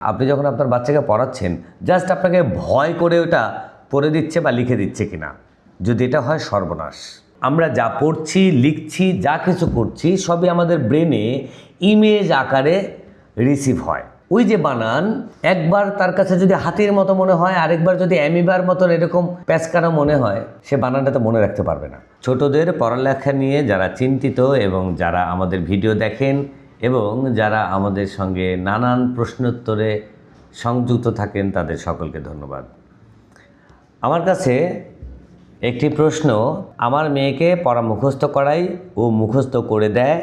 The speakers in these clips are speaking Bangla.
আপনি যখন আপনার বাচ্চাকে পড়াচ্ছেন জাস্ট আপনাকে ভয় করে ওটা পড়ে দিচ্ছে বা লিখে দিচ্ছে কিনা। যদি এটা হয় সর্বনাশ। আমরা যা পড়ছি, লিখছি, যা কিছু করছি, সবই আমাদের ব্রেনে ইমেজ আকারে রিসিভ হয়। ওই যে বানান, একবার তার কাছে যদি হাতির মতো মনে হয়, আরেকবার যদি অ্যামিবার মতন এরকম প্যাঁচকানো মনে হয়, সে বানানটা তো মনে রাখতে পারবে না। ছোটদের পড়ালেখা নিয়ে যারা চিন্তিত এবং যারা আমাদের ভিডিও দেখেন এবং যারা আমাদের সঙ্গে নানান প্রশ্নোত্তরে সংযুক্ত থাকেন, তাদের সকলকে ধন্যবাদ। আমার কাছে একটি প্রশ্ন, আমার মেয়েকে পড়া মুখস্থ করাই ও মুখস্থ করে দেয়,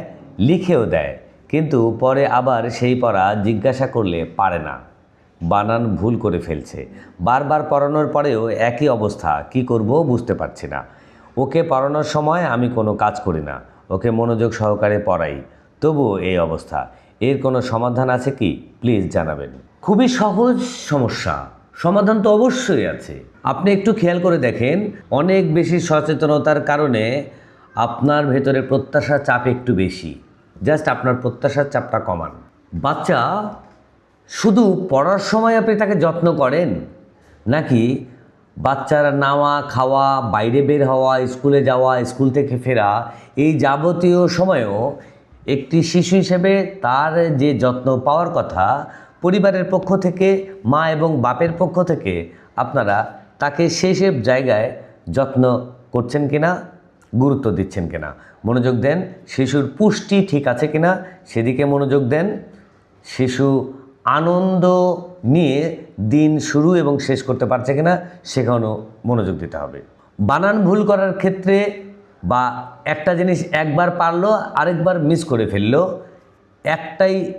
লিখেও দেয়, কিন্তু পরে আবার সেই পড়া জিজ্ঞাসা করলে পারে না, বানান ভুল করে ফেলছে। বারবার পড়ানোর পরেও একই অবস্থা, কি করব বুঝতে পারছি না। ওকে পড়ানোর সময় আমি কোনো কাজ করি না, ওকে মনোযোগ সহকারে পড়াই। তবুও এই অবস্থা। এর কোনো সমাধান আছে কি? প্লিজ জানাবেন। খুবই সহজ সমস্যা। সমাধান তো অবশ্যই আছে। আপনি একটু খেয়াল করে দেখেন, অনেক বেশি সচেতনতার কারণে আপনার ভেতরে প্রত্যাশার চাপ একটু বেশি। জাস্ট আপনার প্রত্যাশার চাপটা কমান। বাচ্চা, শুধু পড়ার সময় আপনি তাকে যত্ন করেন? নাকি বাচ্চার নাওয়া খাওয়া, বাইরে বের হওয়া, স্কুলে যাওয়া, স্কুল থেকে ফেরা, এই যাবতীয় সময়েও একটি শিশু হিসেবে তার যে যত্ন পাওয়ার কথা পরিবারের পক্ষ থেকে, মা এবং বাপের পক্ষ থেকে আপনারা তাকে সেই সব জায়গায় যত্ন করছেন কিনা, গুরুত্ব দিচ্ছেন কিনা, মনোযোগ দেন, শিশুর পুষ্টি ঠিক আছে কিনা, সেদিকে মনোযোগ দেন, শিশু আনন্দ নিয়ে দিন শুরু এবং শেষ করতে পারছে কিনা, সেখানেও মনোযোগ দিতে হবে। বানান ভুল করার ক্ষেত্রে বা একটা জিনিস একবার পারল, আরেকবার মিস করে ফেলল, একটাই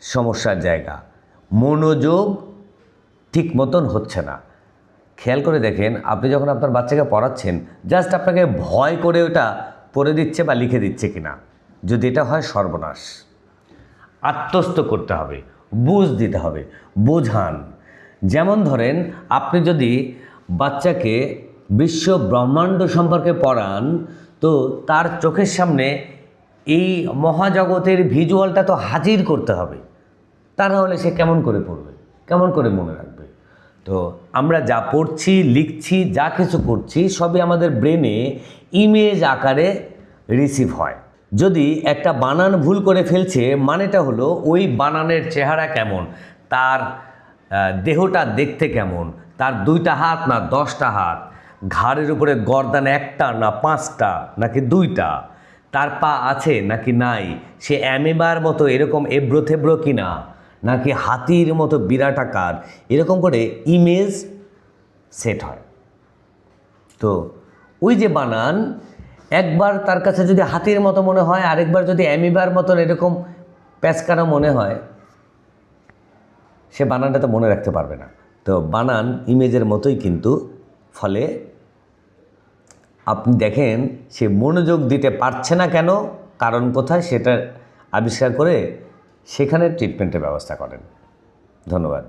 সমস্যার জায়গা। মনোযোগ ঠিক মতন হচ্ছে না। খেয়াল করে দেখেন, আপনি যখন আপনার বাচ্চাকে পড়াচ্ছেন জাস্ট আপনাকে ভয় করে ওটা পড়ে দিচ্ছে বা লিখে দিচ্ছে কিনা। যদি এটা হয়, সর্বনাশ। আত্মস্থ করতে হবে, বুঝ দিতে হবে, বোঝান। যেমন ধরেন, আপনি যদি বাচ্চাকে বিশ্ব ব্রহ্মাণ্ড সম্পর্কে পড়ান তো তার চোখের সামনে এই মহাজগতের ভিজুয়ালটা তো হাজির করতে হবে। তা না হলে সে কেমন করে পড়বে? কেমন করে মনে রাখবে? তো আমরা যা পড়ছি, লিখছি, যা কিছু করছি, সবই আমাদের ব্রেনে ইমেজ আকারে রিসিভ হয়। যদি একটা বানান ভুল করে ফেলছে, মানেটা হলো ওই বানানের চেহারা কেমন? তার দেহটা দেখতে কেমন? তার দুইটা হাত না দশটা হাত? ঘাড়ের উপরে গর্দান একটা না পাঁচটা, নাকি দুইটা? তার পা আছে নাকি নাই? সে অ্যামেবার মতো এরকম এব্রো থেব্রো কিনা? নাকি হাতির মতো বিরাট আকার? এরকম করে ইমেজ সেট হয়। তো ওই যে বানান, একবার তার কাছে যদি হাতির মতো মনে হয়, আরেকবার যদি অ্যামিবার মতন এরকম প্যাঁচকানো মনে হয়, সে বানানটা তো মনে রাখতে পারবে না। তো বানান ইমেজের মতোই কিন্তু ফলে আপনি দেখেন, সে মনোযোগ দিতে পারছে না কেন? কারণ কোথায়? সেটা আবিষ্কার করে সেখানে ট্রিটমেন্টের ব্যবস্থা করেন। ধন্যবাদ।